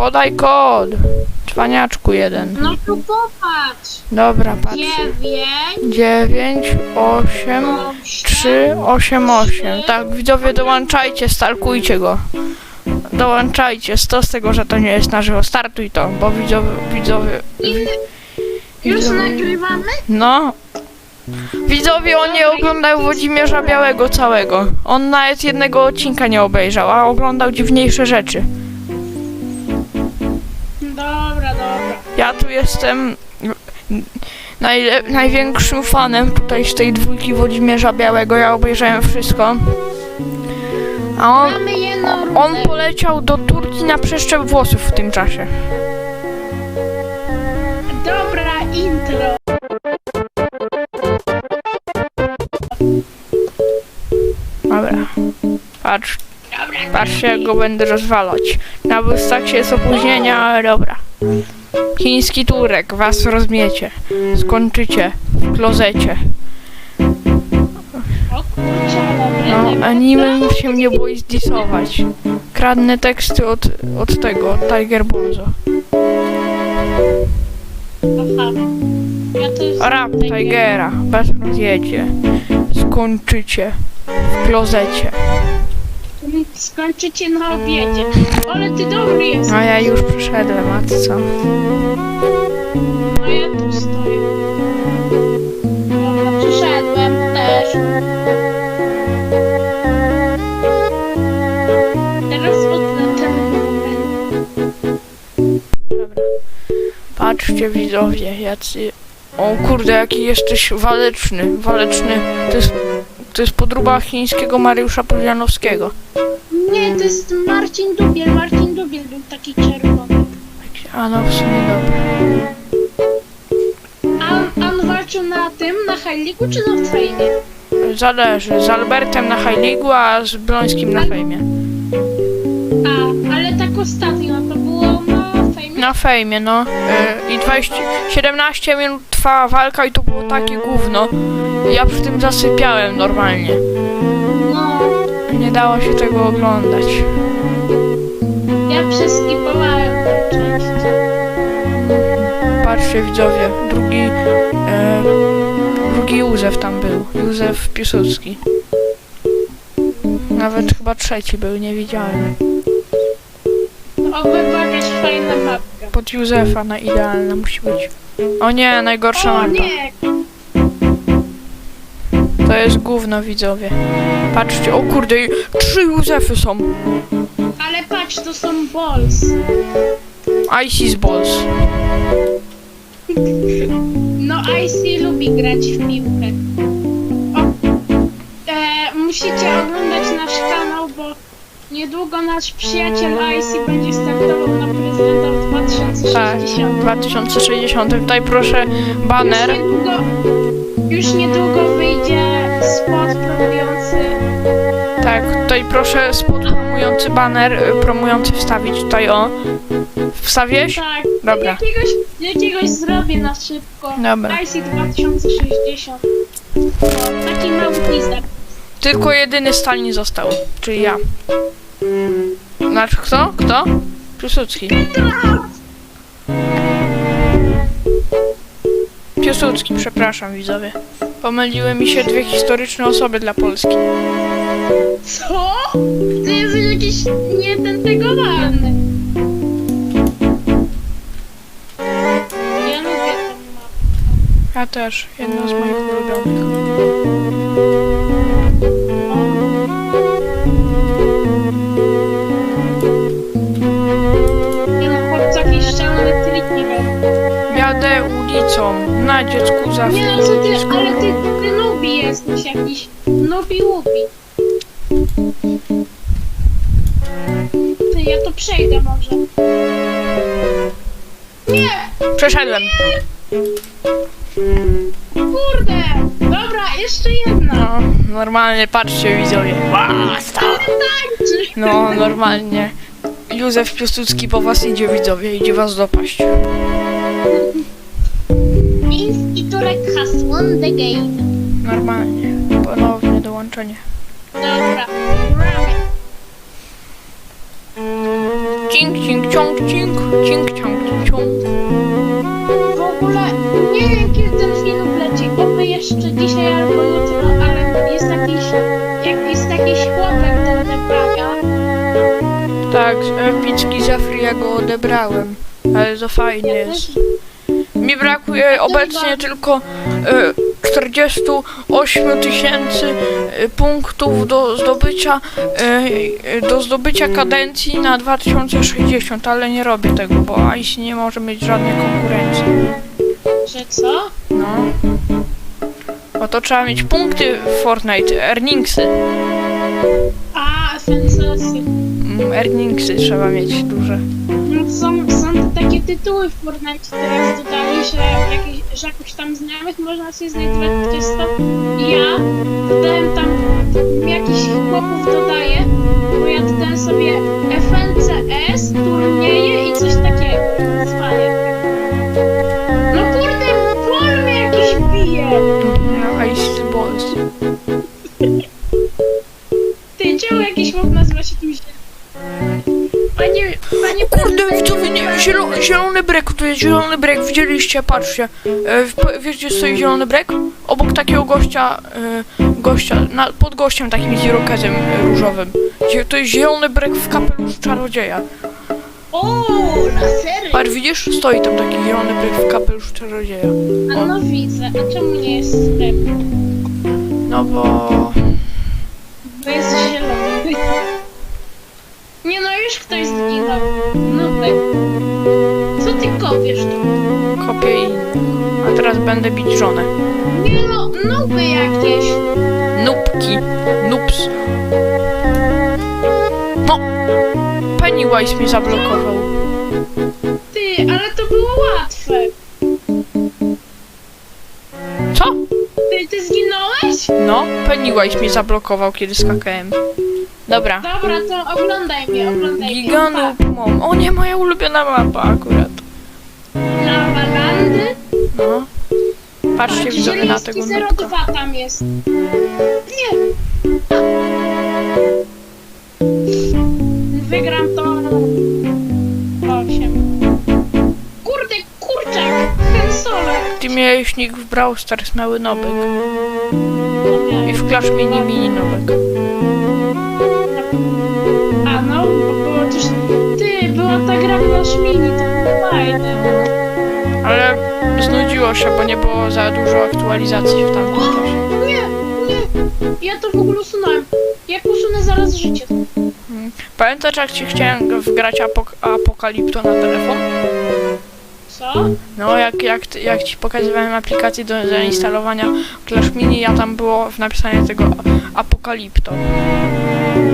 Podaj kod. Cwaniaczku jeden. No to popatrz. Dobra, patrz. Dziewięć, 9, 8, osiem, 3, 8, 8. Tak, widzowie, dołączajcie, stalkujcie go. Dołączajcie, z z tego, że to nie jest na żywo. Startuj to, bo widzowie, widzowie, Już widzowie nagrywamy? no. Widzowie, on nie oglądał Włodzimierza Białego całego. On nawet jednego odcinka nie obejrzał, a oglądał dziwniejsze rzeczy. Ja tu jestem największym fanem tutaj z tej dwójki Włodzimierza Białego. Ja obejrzałem wszystko. A on, on poleciał do Turcji na przeszczep włosów w tym czasie. Dobra, intro. Dobra. Patrz, patrzcie jak go będę rozwalać. Na Wystaksie jest opóźnienia, ale dobra. Chiński Turek, was rozmiecie. Skończycie w klozecie. No, anime się nie boi zdisować. Kradnę teksty od, od tego, od Tiger Bonzo. Rap Tigera, bez rozjedzie. Skończycie w klozecie. Skończycie na obiedzie. Ale ty dobry jesteś. No ja już przyszedłem, a ty co? No ja tu stoję. Dobra, przyszedłem też. Teraz utnę ten moment. Dobra. Patrzcie widzowie, jacy... O kurde, jaki jesteś waleczny, waleczny. To jest, to jest podróba chińskiego Mariusza Polianowskiego. Nie, to jest Marcin Dubiel. Marcin Dubiel był taki czerwony. A no w sumie dobra. A on walczył na tym, na Hajliku czy na Fejmie? Zależy, z Albertem na League, a z Blońskim na fejmie. A, ale tak ostatnio to było na Fejmie? Na fejmie, no. Y, I 20, 17 minut trwała walka i to było takie gówno. Ja przy tym zasypiałem normalnie. Nie dało się tego oglądać. ja przeskipowałem tę część. Patrzcie widzowie, drugi, e, drugi Józef tam był. Józef Piłsudski. Nawet chyba trzeci był, nie widziałem. O, by była jakaś fajna mapka. Pod Józefa na idealna musi być. O nie, najgorsza O mapa. nie, To jest gówno widzowie. Patrzcie, o kurde, i trzy Józefy są. ale patrz, to są balls. Isis Balls. No, IC lubi grać w piłkę. O, e, musicie oglądać nasz kanał, bo niedługo nasz przyjaciel IC będzie startował na prezydenta w Tak, 2060. w 2060. Tutaj proszę baner. Już niedługo, już niedługo wyjdzie spot promujący. Tak, tutaj proszę spod promujący baner, y, promujący wstawić tutaj o. Wstawiłeś? Tak, Dobra. jakiegoś, jakiegoś zrobię na szybko. Dobra. IC 2060. No, taki mały teaser. Tylko jedyny Stalin został, czyli ja. Znaczy kto? Kto? Piłsudski. Piłsudski, przepraszam widzowie. Pomyliły mi się dwie historyczne osoby dla Polski. Co? Ty jesteś jakiś nietentegowany. Ja lubię tę mapę. Ja też, jedna z moich ulubionych. Robię. Jadę ulicą, na dziecku zawsze. Nie no co ty, ale Przeszedłem. Kurde! Dobra, jeszcze jedna. No, normalnie, patrzcie widzowie. Tańczy. No, normalnie. Józef Piłsudski po was idzie widzowie, idzie was dopaść. Miński Turek has won the game. Normalnie. Ponownie dołączenie. Dobra, gramy. Cink, cink, ciąg, cink, cink, ciąg, ciąg. Jeszcze dzisiaj albo jutro, ale jest jakiś, jak jest jakiś chłopak do odebrania. Tak, epicki Zefri ja go odebrałem. Ale to fajnie jest. Mi brakuje obecnie tylko e, 48 tysięcy e, punktów do zdobycia e, e, do zdobycia kadencji na 2060, ale nie robię tego, bo ICE nie może mieć żadnej konkurencji. że co? No. Bo to trzeba mieć punkty w Fortnite, earningsy. A, sensacje. Mm, Earningsy trzeba mieć duże. No, są, są te takie tytuły w Fortnite teraz dodali, że, jakieś, że jakoś tam znajomych można sobie znajdować przez to. I ja dodałem tam, jakiś chłopów dodaję, bo ja dodałem sobie FNCS, zielony, brek, tu jest zielony brek, widzieliście, patrzcie. E, wiesz, gdzie stoi zielony brek? Obok takiego gościa, e, gościa, na, pod gościem takim z irokezem e, różowym. Zie- To jest zielony brek w kapeluszu czarodzieja. O, lasery! Patrz, widzisz? Stoi tam taki zielony brek w kapeluszu czarodzieja. A no widzę, a czemu nie jest sklep? No bo... Bo jest zielony. Nie no, już ktoś zginął. No tak. Będę bić żonę. Nie no, nuby jakieś. Nubki. Nubs. No! Pennywise mi zablokował. Ty, ale to było łatwe. Co? Ty, ty zginąłeś? No, Pennywise mnie zablokował, kiedy skakałem. Dobra. Dobra, to oglądaj mnie, oglądaj mnie. Giganu mom. O nie, moja ulubiona mapa akurat. Lawalandy? No. Patrzcie widzowie na tego nubka. 02 tam jest. Nie. Wygram to 8. Kurde, kurczak! Ten solo. Ty miałeś nick w Brawl Stars mały nobek. No I w Clash Mini Mini nobek. A no, bo było też... Ty, była ta gra w nasz mini, to było fajne. Znudziło się, bo nie było za dużo aktualizacji w tamtym czasie. Nie, nie. Ja to w ogóle usunąłem. Jak usunę zaraz życie. Mm. Pamiętasz jak ci chciałem wgrać apok Apokalipto na telefon? Co? No, jak, jak, ty- jak ci pokazywałem aplikację do zainstalowania Clash Mini, ja tam było w napisanie tego a- Apokalipto.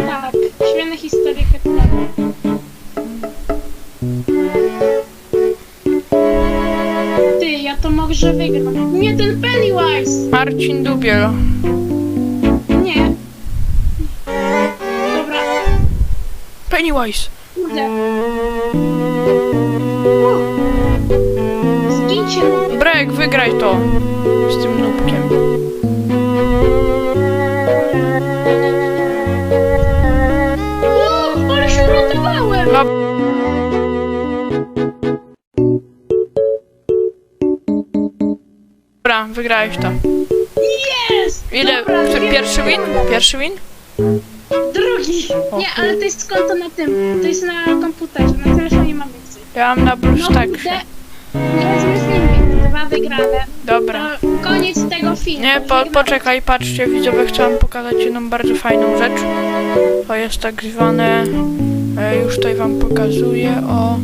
Tak, świetne historie. Może wygram. Nie ten Pennywise! Marcin Dubiel. Nie. Dobra, Pennywise. kurde. O. Zgincie. Brek, wygraj to z tym nubkiem. O, ale się uratowałem! No. Dobra, wygrałeś to. Jest! Ile? Dobra, Pierwszy win? Pierwszy win? Drugi! Nie, ale to jest konto na tym. To jest na komputerze. Na telefonie mam więcej. Ja mam na No, de- nie. Dwa wygrane. Dobra. To koniec tego filmu. Nie, po, poczekaj, patrzcie, widzowie, chcę wam pokazać jedną bardzo fajną rzecz. To jest tak zwane, e, już tutaj wam pokazuję, o...